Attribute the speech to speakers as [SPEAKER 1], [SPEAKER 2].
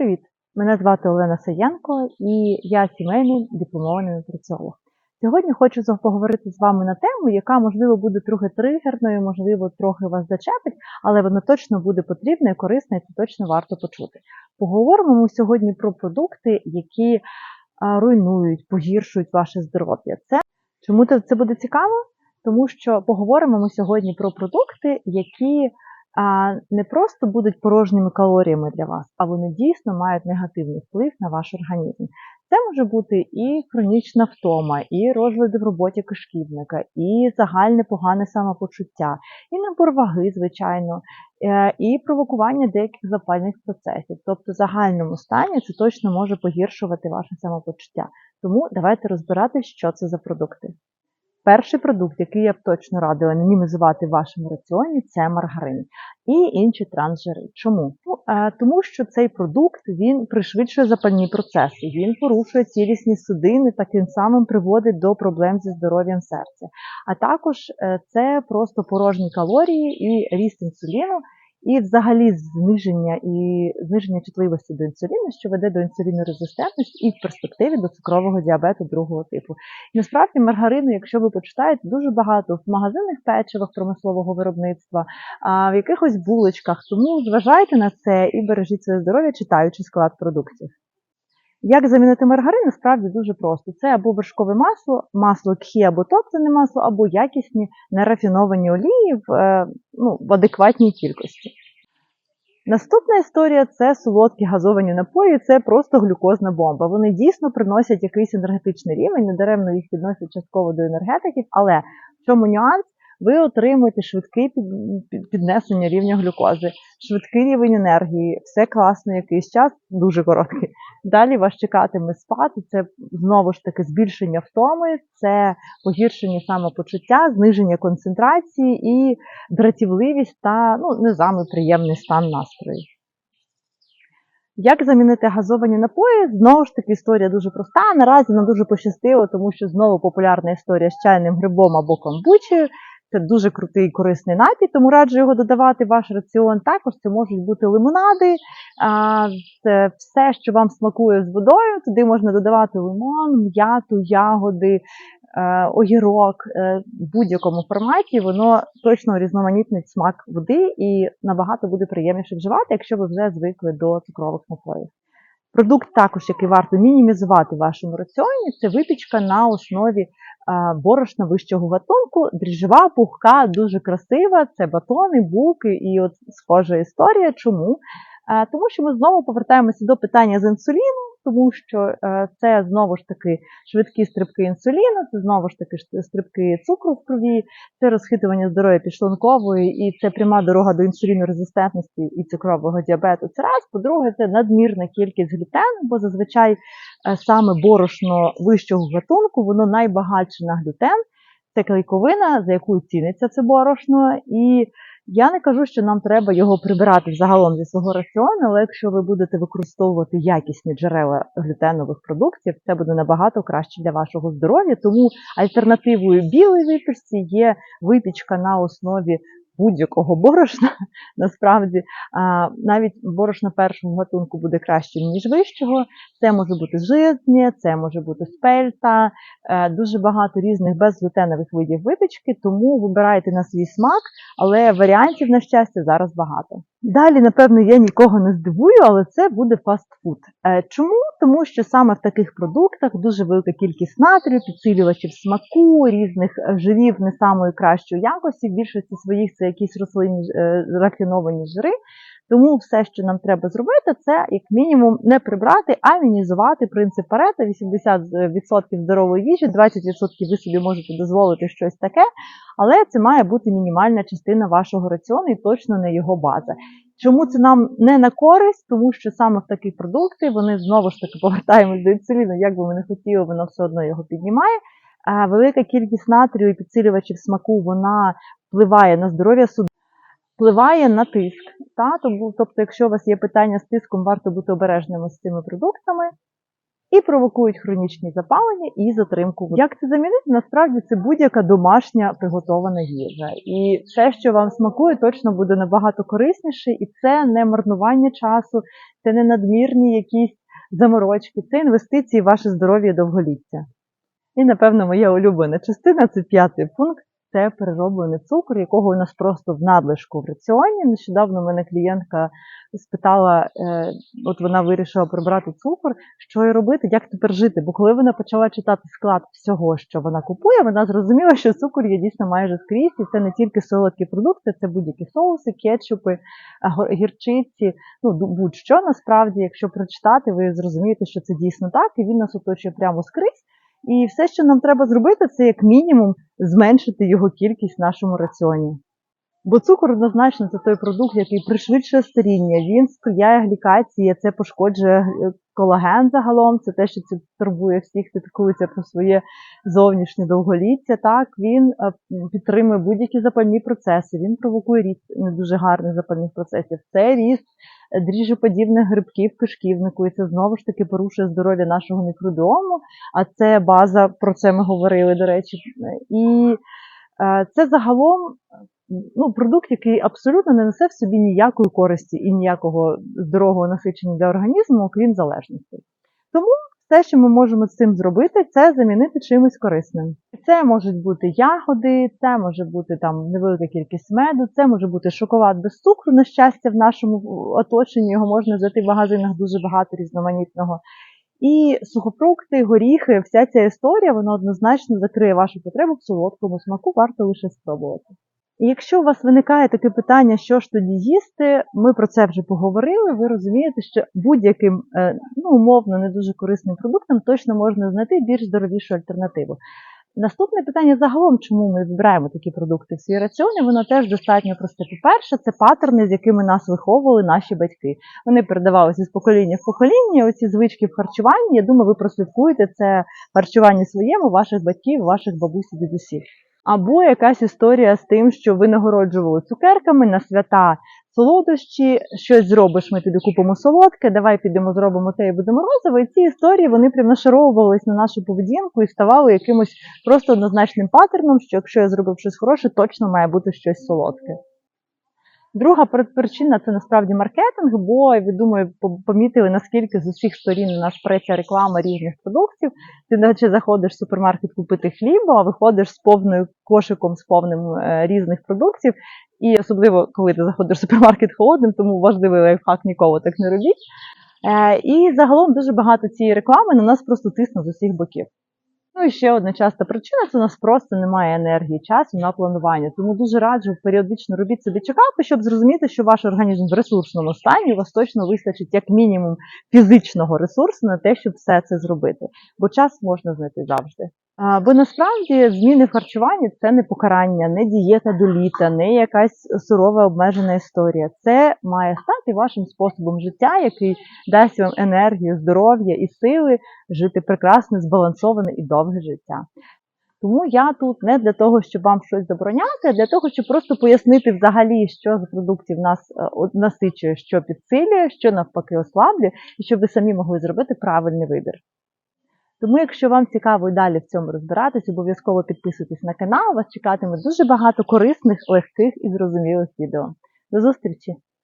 [SPEAKER 1] Привіт! Мене звати Олена Саєнко і я сімейний дипломований нутриціолог. Сьогодні хочу поговорити з вами на тему, яка, можливо, буде трохи тригерною, можливо, трохи вас зачепить, але вона точно буде потрібна і корисна, і це точно варто почути. Поговоримо ми сьогодні про продукти, які а, руйнують, погіршують ваше здоров'я. Це чому це буде цікаво? Тому що поговоримо ми сьогодні про продукти, які не просто будуть порожніми калоріями для вас, а вони дійсно мають негативний вплив на ваш організм. Це може бути і хронічна втома, і розлади в роботі кишківника, і загальне погане самопочуття, і набор ваги, звичайно, е, і провокування деяких запальних процесів. Тобто, в загальному стані це точно може погіршувати ваше самопочуття. Тому давайте розбиратись, що це за продукти. Перший продукт, який я б точно радила мінімізувати в вашому раціоні, це маргарин і інші трансжири. Чому? Ну, е, тому що цей продукт він пришвидшує запальні процеси, він порушує цілісні судини, таким самим приводить до проблем зі здоров'ям серця. А також е, це просто порожні калорії і ріст інсуліну. І взагалі зниження і зниження чутливості до інсуліну, що веде до інсулінорезистентності і в перспективі до цукрового діабету другого типу. І насправді маргарину, якщо ви почитаєте, дуже багато в магазинних печивах промислового виробництва, а в якихось булочках. Тому зважайте на це і бережіть своє здоров'я, читаючи склад продуктів. Як замінити маргарин, насправді дуже просто. Це або вершкове масло, масло кхі або топтане масло, або якісні нерафіновані олії в, е, ну, в адекватній кількості. Наступна історія це солодкі газовані напої, це просто глюкозна бомба. Вони дійсно приносять якийсь енергетичний рівень, недаремно їх відносять частково до енергетиків, але в чому нюанс? Ви отримуєте швидке піднесення рівня глюкози, швидкий рівень енергії, все класно якийсь час, дуже короткий. Далі вас чекатиме спад, і це знову ж таки збільшення втоми, це погіршення самопочуття, зниження концентрації і дратівливість та ну, не самий приємний стан настрою. Як замінити газовані напої? Знову ж таки, історія дуже проста. Наразі нам дуже пощастило, тому що знову популярна історія з чайним грибом або комбучею. Це дуже крутий і корисний напій, тому раджу його додавати в ваш раціон. Також це можуть бути лимонади, це все, що вам смакує з водою. Туди можна додавати лимон, м'яту, ягоди, е, огірок е, в будь-якому форматі. Воно точно різноманітний смак води і набагато буде приємніше вживати, якщо ви вже звикли до цукрових напоїв. Продукт також, який варто мінімізувати в вашому раціоні, це випічка на основі борошна вищого гатунку, дріжджова, пухка, дуже красива. Це батони, булки і от схожа історія. Чому? Тому що ми знову повертаємося до питання з інсуліну, тому що е, це знову ж таки швидкі стрибки інсуліну, це знову ж таки стрибки цукру в крові, це розхитування здоров'я підшлункової, і це пряма дорога до інсулінорезистентності і цукрового діабету. Це раз. По-друге, це надмірна кількість глютену, бо зазвичай е, саме борошно вищого гатунку, воно найбагатше на глютен. Це клейковина, за якою ціниться це борошно, і я не кажу, що нам треба його прибирати взагалом зі свого раціону, але якщо ви будете використовувати якісні джерела глютенових продуктів, це буде набагато краще для вашого здоров'я. Тому альтернативою білої випічці є випічка на основі будь-якого борошна. Насправді навіть борошна першого гатунку буде кращим, ніж вищого. Це може бути житнє, це може бути спельта, е, дуже багато різних безглютенових видів випічки, тому вибирайте на свій смак, але варіантів, на щастя, зараз багато. Далі, напевно, я нікого не здивую, але це буде фастфуд. Е, чому? Тому що саме в таких продуктах дуже велика кількість натрію, підсилювачів смаку, різних е, жирів не самої кращої якості. В більшості своїх це якісь рослинні е, рафіновані жири. Тому все, що нам треба зробити, це як мінімум не прибрати, а мінізувати принцип Парета, 80% здорової їжі, 20% ви собі можете дозволити щось таке, але це має бути мінімальна частина вашого раціону і точно не його база. Чому це нам не на користь? Тому що саме в такі продукти вони знову ж таки повертаємось до інсуліну, як би ми не хотіли, воно все одно його піднімає. Велика кількість натрію і підсилювачів смаку вона впливає на здоров'я суду впливає на тиск. Та? Тобто, якщо у вас є питання з тиском, варто бути обережними з цими продуктами. І провокують хронічні запалення і затримку. Як це замінити? Насправді це будь-яка домашня приготована їжа. І все, що вам смакує, точно буде набагато корисніше, і це не марнування часу, це не надмірні якісь заморочки, це інвестиції в ваше здоров'я довголіття. І, напевно, моя улюблена частина це п'ятий пункт. Це перероблений цукор, якого у нас просто в надлишку в раціоні. Нещодавно мене клієнтка спитала, е, от вона вирішила прибрати цукор, що їй робити, як тепер жити. Бо коли вона почала читати склад всього, що вона купує, вона зрозуміла, що цукор є дійсно майже скрізь, і це не тільки солодкі продукти, це будь-які соуси, кетчупи, а, гірчиці, ну будь-що насправді, якщо прочитати, ви зрозумієте, що це дійсно так, і він нас оточує прямо скрізь. І все, що нам треба зробити, це як мінімум зменшити його кількість в нашому раціоні. Бо цукор однозначно це той продукт, який пришвидшує старіння, він сприяє глікації, це пошкоджує е, колаген загалом, це те, що це турбує всіх, хто піклується про своє зовнішнє довголіття. Так він е, підтримує будь-які запальні процеси, він провокує ріст не дуже гарних запальних процесів. Це ріст е, дріжеподібних грибків кишківнику, і це знову ж таки порушує здоров'я нашого мікробіому. А це база, про це ми говорили, до речі. І е, це загалом ну, продукт, який абсолютно не несе в собі ніякої користі і ніякого здорового насичення для організму, окрім залежності. Тому все, що ми можемо з цим зробити, це замінити чимось корисним. Це можуть бути ягоди, це може бути там невелика кількість меду, це може бути шоколад без цукру. На щастя, в нашому оточенні його можна знайти в магазинах дуже багато різноманітного. І сухофрукти, горіхи, вся ця історія, вона однозначно закриє вашу потребу в солодкому смаку, варто лише спробувати. Якщо у вас виникає таке питання, що ж тоді їсти, ми про це вже поговорили. Ви розумієте, що будь-яким е, ну, умовно не дуже корисним продуктом точно можна знайти більш здоровішу альтернативу. Наступне питання загалом, чому ми вибираємо такі продукти в свій раціоні, воно теж достатньо просте. По-перше, це паттерни, з якими нас виховували наші батьки. Вони передавалися з покоління в покоління. Оці звички в харчуванні. Я думаю, ви прослідкуєте це харчування своєму, ваших батьків, ваших бабусі, дідусів. Або якась історія з тим, що ви нагороджували цукерками на свята солодощі, щось зробиш, ми тобі купимо солодке, давай підемо зробимо те і буде морозиво. І ці історії вони прям нашаровувались на нашу поведінку і ставали якимось просто однозначним паттерном, що якщо я зробив щось хороше, точно має бути щось солодке. Друга причина це насправді маркетинг, бо ви думаю, помітили, наскільки з усіх сторін нас преться реклама різних продуктів. Ти наче заходиш в супермаркет купити хлібу, а виходиш з повною кошиком з повним е, різних продуктів. І особливо, коли ти заходиш в супермаркет холодним, тому важливий лайфхак ніколи так не робіть. Е, і загалом дуже багато цієї реклами на нас просто тисне з усіх боків. Ну і ще одна часта причина це у нас просто немає енергії часу на планування. Тому дуже раджу періодично робіть собі чекапи, щоб зрозуміти, що ваш організм в ресурсному стані, у вас точно вистачить як мінімум фізичного ресурсу на те, щоб все це зробити. Бо час можна знайти завжди. Бо насправді зміни в харчуванні це не покарання, не дієта до літа, не якась сурова обмежена історія. Це має стати вашим способом життя, який дасть вам енергію, здоров'я і сили жити прекрасне, збалансоване і довге життя. Тому я тут не для того, щоб вам щось забороняти, а для того, щоб просто пояснити взагалі, що з продуктів нас е, насичує, що підсилює, що навпаки ослаблює, і щоб ви самі могли зробити правильний вибір. Тому, якщо вам цікаво і далі в цьому розбиратись, обов'язково підписуйтесь на канал. Вас чекатиме дуже багато корисних, легких і зрозумілих відео. До зустрічі!